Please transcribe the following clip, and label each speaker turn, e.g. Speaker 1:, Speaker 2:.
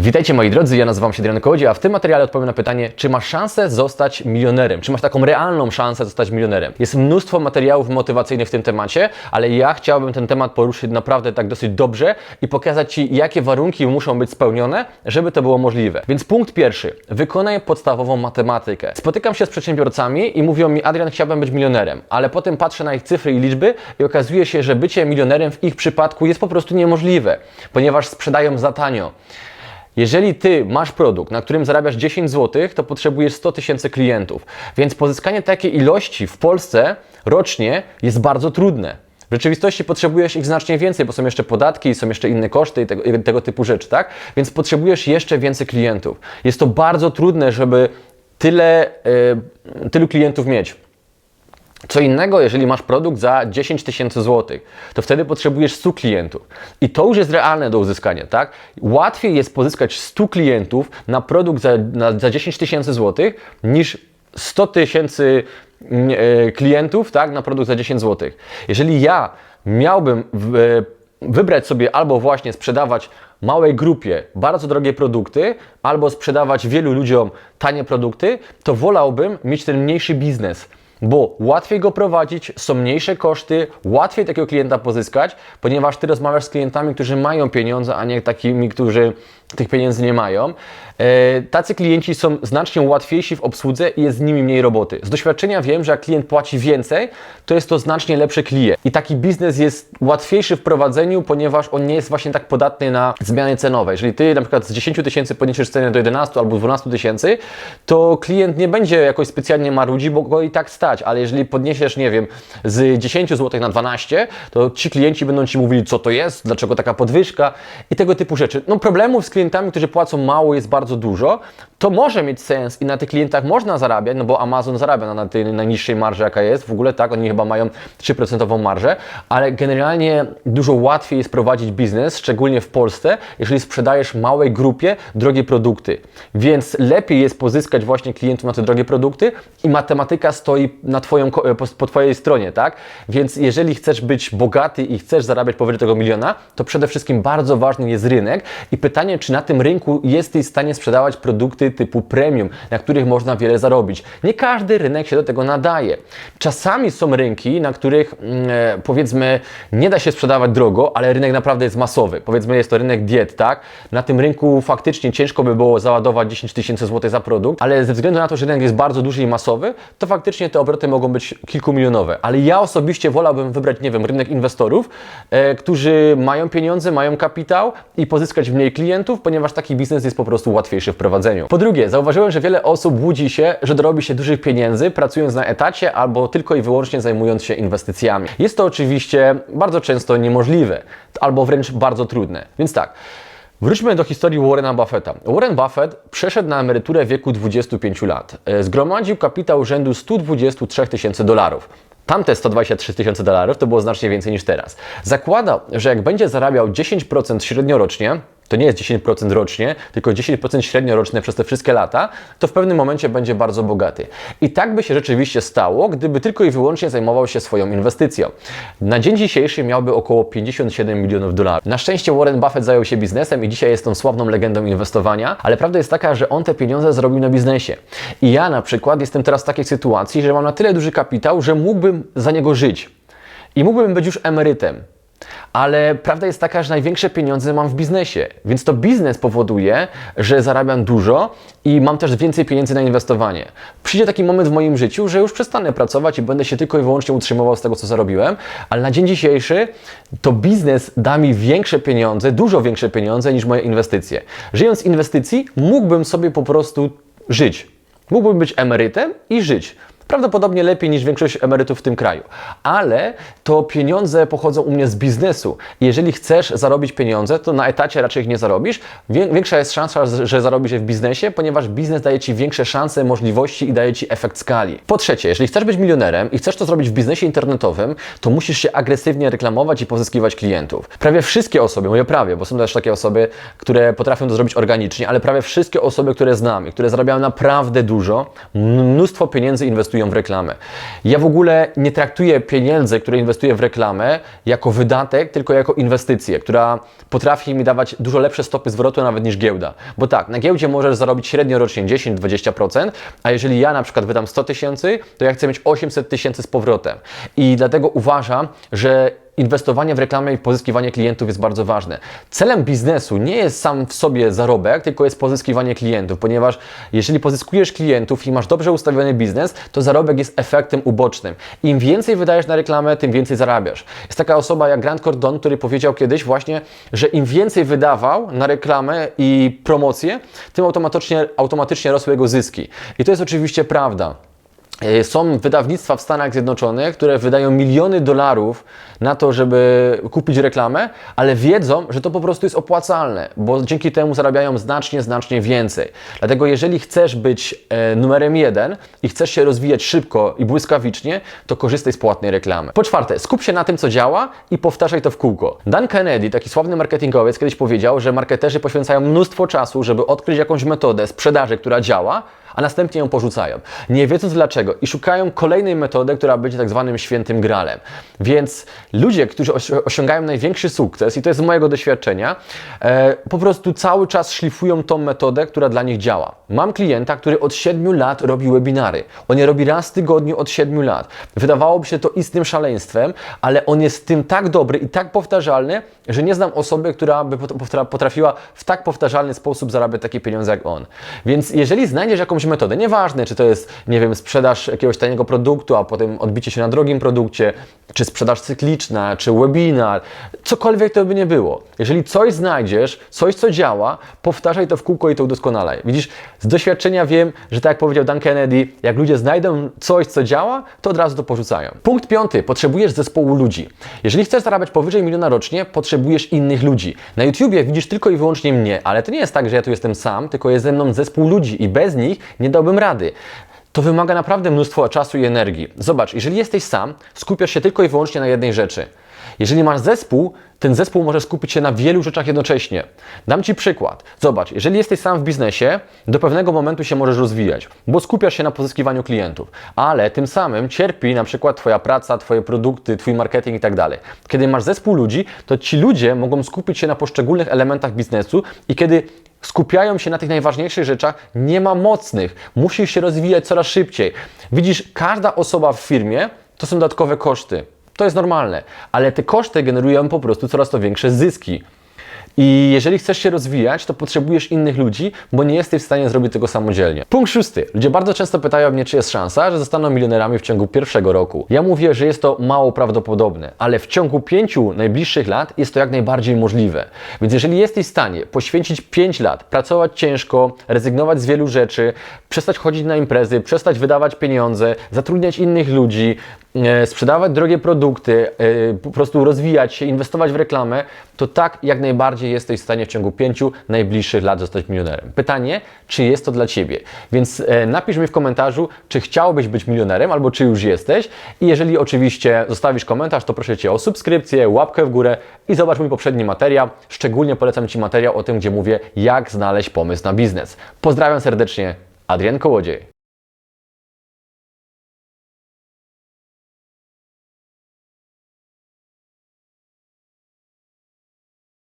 Speaker 1: Witajcie moi drodzy, ja nazywam się Adrian Kołodziej, a w tym materiale odpowiem na pytanie, czy masz szansę zostać milionerem? Czy masz taką realną szansę zostać milionerem? Jest mnóstwo materiałów motywacyjnych w tym temacie, ale ja chciałbym ten temat poruszyć naprawdę tak dosyć dobrze i pokazać Ci, jakie warunki muszą być spełnione, żeby to było możliwe. Więc punkt pierwszy, wykonaj podstawową matematykę. Spotykam się z przedsiębiorcami i mówią mi, Adrian, chciałbym być milionerem, ale potem patrzę na ich cyfry i liczby i okazuje się, że bycie milionerem w ich przypadku jest po prostu niemożliwe, ponieważ sprzedają za tanio. Jeżeli ty masz produkt, na którym zarabiasz 10 zł, to potrzebujesz 100 tysięcy klientów. Więc pozyskanie takiej ilości w Polsce rocznie jest bardzo trudne. W rzeczywistości potrzebujesz ich znacznie więcej, bo są jeszcze podatki, są jeszcze inne koszty i tego, i tego typu rzeczy, tak? Więc potrzebujesz jeszcze więcej klientów. Jest to bardzo trudne, żeby tyle, e, tylu klientów mieć. Co innego, jeżeli masz produkt za 10 tysięcy złotych, to wtedy potrzebujesz 100 klientów. I to już jest realne do uzyskania, tak? Łatwiej jest pozyskać 100 klientów na produkt za, na, za 10 tysięcy złotych niż 100 tysięcy mm, e, klientów, tak? Na produkt za 10 złotych. Jeżeli ja miałbym e, wybrać sobie albo właśnie sprzedawać małej grupie bardzo drogie produkty, albo sprzedawać wielu ludziom tanie produkty, to wolałbym mieć ten mniejszy biznes bo łatwiej go prowadzić, są mniejsze koszty, łatwiej takiego klienta pozyskać, ponieważ ty rozmawiasz z klientami, którzy mają pieniądze, a nie takimi, którzy tych pieniędzy nie mają. E, tacy klienci są znacznie łatwiejsi w obsłudze i jest z nimi mniej roboty. Z doświadczenia wiem, że jak klient płaci więcej, to jest to znacznie lepszy klient. I taki biznes jest łatwiejszy w prowadzeniu, ponieważ on nie jest właśnie tak podatny na zmiany cenowe. Jeżeli ty na przykład z 10 tysięcy podniesiesz cenę do 11 albo 12 tysięcy, to klient nie będzie jakoś specjalnie marudzi, bo go i tak stać. Ale jeżeli podniesiesz, nie wiem, z 10 zł na 12, to ci klienci będą ci mówili, co to jest, dlaczego taka podwyżka i tego typu rzeczy. No problemów z klientami, którzy płacą mało jest bardzo dużo, to może mieć sens i na tych klientach można zarabiać, no bo Amazon zarabia na tej najniższej marży, jaka jest. W ogóle tak, oni chyba mają 3% marżę, ale generalnie dużo łatwiej jest prowadzić biznes, szczególnie w Polsce, jeżeli sprzedajesz małej grupie drogie produkty. Więc lepiej jest pozyskać właśnie klientów na te drogie produkty i matematyka stoi na twoją, ko- po, po Twojej stronie, tak? Więc jeżeli chcesz być bogaty i chcesz zarabiać powyżej tego miliona, to przede wszystkim bardzo ważny jest rynek i pytanie, czy na tym rynku jesteś w stanie sprzedawać produkty typu premium, na których można wiele zarobić. Nie każdy rynek się do tego nadaje. Czasami są rynki, na których mm, e, powiedzmy nie da się sprzedawać drogo, ale rynek naprawdę jest masowy. Powiedzmy jest to rynek diet, tak? Na tym rynku faktycznie ciężko by było załadować 10 tysięcy złotych za produkt, ale ze względu na to, że rynek jest bardzo duży i masowy, to faktycznie te obroty mogą być kilkumilionowe. Ale ja osobiście wolałbym wybrać, nie wiem, rynek inwestorów, e, którzy mają pieniądze, mają kapitał i pozyskać mniej klientów, ponieważ taki biznes jest po prostu łatwiejszy w prowadzeniu. Po drugie, zauważyłem, że wiele osób łudzi się, że dorobi się dużych pieniędzy pracując na etacie albo tylko i wyłącznie zajmując się inwestycjami. Jest to oczywiście bardzo często niemożliwe albo wręcz bardzo trudne. Więc tak. Wróćmy do historii Warrena Buffetta. Warren Buffett przeszedł na emeryturę w wieku 25 lat. E, Zgromadził kapitał rzędu 123 tysięcy dolarów. Tamte 123 tysiące dolarów to było znacznie więcej niż teraz. Zakładał, że jak będzie zarabiał 10% średnio rocznie, to nie jest 10% rocznie, tylko 10% średnio roczne przez te wszystkie lata, to w pewnym momencie będzie bardzo bogaty. I tak by się rzeczywiście stało, gdyby tylko i wyłącznie zajmował się swoją inwestycją. Na dzień dzisiejszy miałby około 57 milionów dolarów. Na szczęście Warren Buffett zajął się biznesem i dzisiaj jest tą sławną legendą inwestowania, ale prawda jest taka, że on te pieniądze zrobił na biznesie. I ja na przykład jestem teraz w takiej sytuacji, że mam na tyle duży kapitał, że mógłbym za niego żyć. I mógłbym być już emerytem. Ale prawda jest taka, że największe pieniądze mam w biznesie, więc to biznes powoduje, że zarabiam dużo i mam też więcej pieniędzy na inwestowanie. Przyjdzie taki moment w moim życiu, że już przestanę pracować i będę się tylko i wyłącznie utrzymywał z tego, co zarobiłem, ale na dzień dzisiejszy to biznes da mi większe pieniądze, dużo większe pieniądze niż moje inwestycje. Żyjąc z inwestycji, mógłbym sobie po prostu żyć. Mógłbym być emerytem i żyć. Prawdopodobnie lepiej niż większość emerytów w tym kraju. Ale to pieniądze pochodzą u mnie z biznesu. Jeżeli chcesz zarobić pieniądze, to na etacie raczej ich nie zarobisz. Wię- Większa jest szansa, że zarobisz je w biznesie, ponieważ biznes daje Ci większe szanse, możliwości i daje Ci efekt skali. Po trzecie, jeżeli chcesz być milionerem i chcesz to zrobić w biznesie internetowym, to musisz się agresywnie reklamować i pozyskiwać klientów. Prawie wszystkie osoby, mówię prawie, bo są też takie osoby, które potrafią to zrobić organicznie, ale prawie wszystkie osoby, które znam i które zarabiają naprawdę dużo, mnóstwo pieniędzy inwestują inwestują w reklamę. Ja w ogóle nie traktuję pieniędzy, które inwestuję w reklamę jako wydatek, tylko jako inwestycję, która potrafi mi dawać dużo lepsze stopy zwrotu nawet niż giełda. Bo tak, na giełdzie możesz zarobić średnio rocznie 10-20%, a jeżeli ja na przykład wydam 100 tysięcy, to ja chcę mieć 800 tysięcy z powrotem. I dlatego uważam, że inwestowanie w reklamę i pozyskiwanie klientów jest bardzo ważne. Celem biznesu nie jest sam w sobie zarobek, tylko jest pozyskiwanie klientów, ponieważ jeżeli pozyskujesz klientów i masz dobrze ustawiony biznes, to zarobek jest efektem ubocznym. Im więcej wydajesz na reklamę, tym więcej zarabiasz. Jest taka osoba jak Grant Cardone, który powiedział kiedyś właśnie, że im więcej wydawał na reklamę i promocję, tym automatycznie, automatycznie rosły jego zyski. I to jest oczywiście prawda. E, Są wydawnictwa w Stanach Zjednoczonych, które wydają miliony dolarów na to, żeby kupić reklamę, ale wiedzą, że to po prostu jest opłacalne, bo dzięki temu zarabiają znacznie, znacznie więcej. Dlatego jeżeli chcesz być e, numerem jeden i chcesz się rozwijać szybko i błyskawicznie, to korzystaj z płatnej reklamy. Po czwarte, skup się na tym, co działa i powtarzaj to w kółko. Dan Kennedy, taki sławny marketingowiec, kiedyś powiedział, że marketerzy poświęcają mnóstwo czasu, żeby odkryć jakąś metodę sprzedaży, która działa, a następnie ją porzucają. Nie wiedząc dlaczego i szukają kolejnej metody, która będzie tak zwanym świętym gralem. Więc ludzie, którzy osi- osiągają największy sukces, i to jest z mojego doświadczenia, e, po prostu cały czas szlifują tą metodę, która dla nich działa. Mam klienta, który od 7 lat robi webinary. On je robi raz w tygodniu od 7 lat. Wydawałoby się to istnym szaleństwem, ale on jest w tym tak dobry i tak powtarzalny, że nie znam osoby, która by pot- potra- potrafiła w tak powtarzalny sposób zarabiać takie pieniądze jak on. Więc jeżeli znajdziesz jakąś metodę, nieważne czy to jest, nie wiem, sprzedaż jakiegoś taniego produktu, a potem odbicie się na drogim produkcie, czy sprzedaż cykliczna, czy webinar, cokolwiek to by nie było. Jeżeli coś znajdziesz, coś co działa, powtarzaj to w kółko i to udoskonalaj. Widzisz, z doświadczenia wiem, że tak jak powiedział Dan Kennedy, jak ludzie znajdą coś, co działa, to od razu to porzucają. Punkt piąty. Potrzebujesz zespołu ludzi. Jeżeli chcesz zarabiać powyżej miliona rocznie, potrzebujesz innych ludzi. Na YouTubie widzisz tylko i wyłącznie mnie, ale to nie jest tak, że ja tu jestem sam, tylko jest ze mną zespół ludzi i bez nich nie dałbym rady. To wymaga naprawdę mnóstwo czasu i energii. Zobacz, jeżeli jesteś sam, skupiasz się tylko i wyłącznie na jednej rzeczy. Jeżeli masz zespół, ten zespół może skupić się na wielu rzeczach jednocześnie. Dam Ci przykład. Zobacz, jeżeli jesteś sam w biznesie, do pewnego momentu się możesz rozwijać, bo skupiasz się na pozyskiwaniu klientów, ale tym samym cierpi na przykład Twoja praca, Twoje produkty, Twój marketing i tak dalej. Kiedy masz zespół ludzi, to ci ludzie mogą skupić się na poszczególnych elementach biznesu i kiedy skupiają się na tych najważniejszych rzeczach, nie ma mocnych. Musisz się rozwijać coraz szybciej. Widzisz, każda osoba w firmie to są dodatkowe koszty. To jest normalne, ale te koszty generują po prostu coraz to większe zyski. I jeżeli chcesz się rozwijać, to potrzebujesz innych ludzi, bo nie jesteś w stanie zrobić tego samodzielnie. Punkt szósty. Ludzie bardzo często pytają mnie, czy jest szansa, że zostaną milionerami w ciągu pierwszego roku. Ja mówię, że jest to mało prawdopodobne, ale w ciągu pięciu najbliższych lat jest to jak najbardziej możliwe. Więc jeżeli jesteś w stanie poświęcić 5 lat, pracować ciężko, rezygnować z wielu rzeczy, przestać chodzić na imprezy, przestać wydawać pieniądze, zatrudniać innych ludzi, sprzedawać drogie produkty, e, po prostu rozwijać się, inwestować w reklamę, to tak jak najbardziej jesteś w stanie w ciągu pięciu najbliższych lat zostać milionerem. Pytanie, czy jest to dla Ciebie? Więc e, napisz mi w komentarzu, czy chciałbyś być milionerem, albo czy już jesteś. I jeżeli oczywiście zostawisz komentarz, to proszę Cię o subskrypcję, łapkę w górę i zobacz mój poprzedni materiał. Szczególnie polecam Ci materiał o tym, gdzie mówię, jak znaleźć pomysł na biznes. Pozdrawiam serdecznie, Adrian Kołodziej.